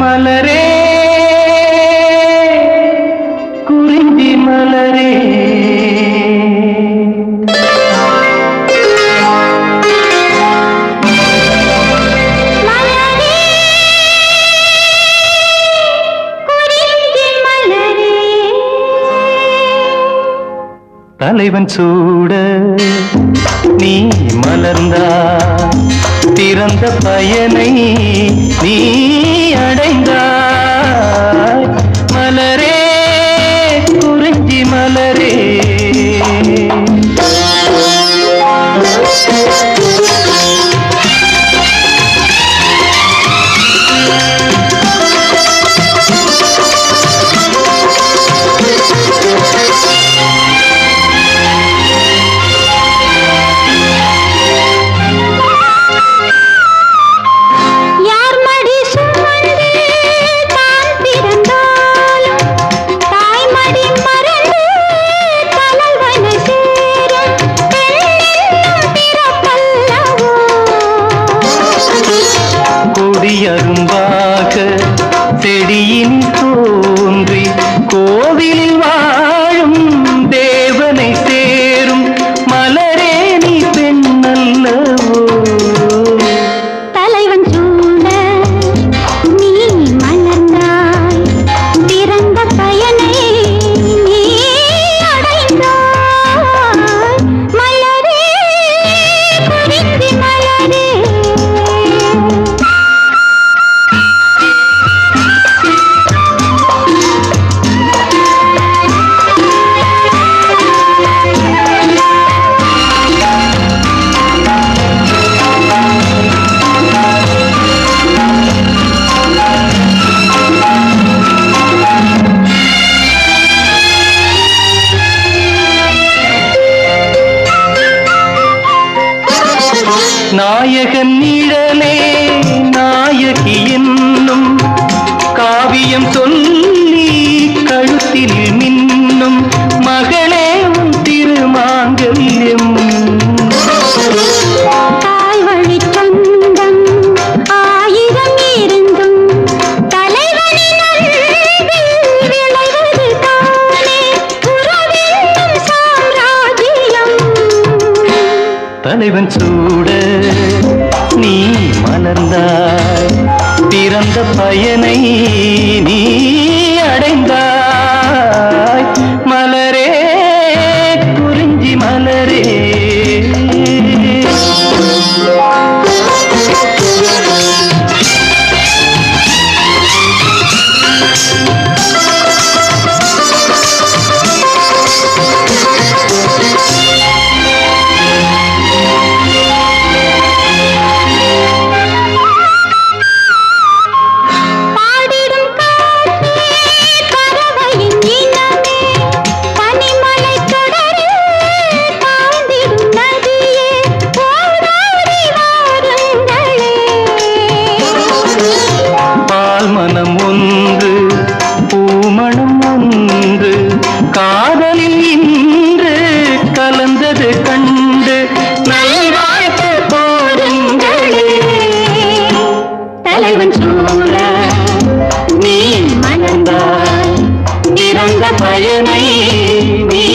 மலரே குறிஞ்சி மலரே. தலைவன் சூட நீ மலர்ந்தா திறந்த பயனை நீ அடைந்தாய் மலரே குறிஞ்சி மலரே. அரும்பாக செடியின் தோன்றி கோவிலில் வா நாயகன் நிழலே நாயகி என்னும் காவியம் சொல்லி கழுத்தில் மின்னும் மகளே திருமாங்கல்யம் தலைவன் சூட. நீ மலர்ந்தாய். பிறந்த பயனை நீ ஒன்று காதலில் இன்று கலந்தது கண்டு நல்வாழ்த்து போருங்களே தலைவன் சூழ நீ மணந்தாய் இறந்த பயனை நீ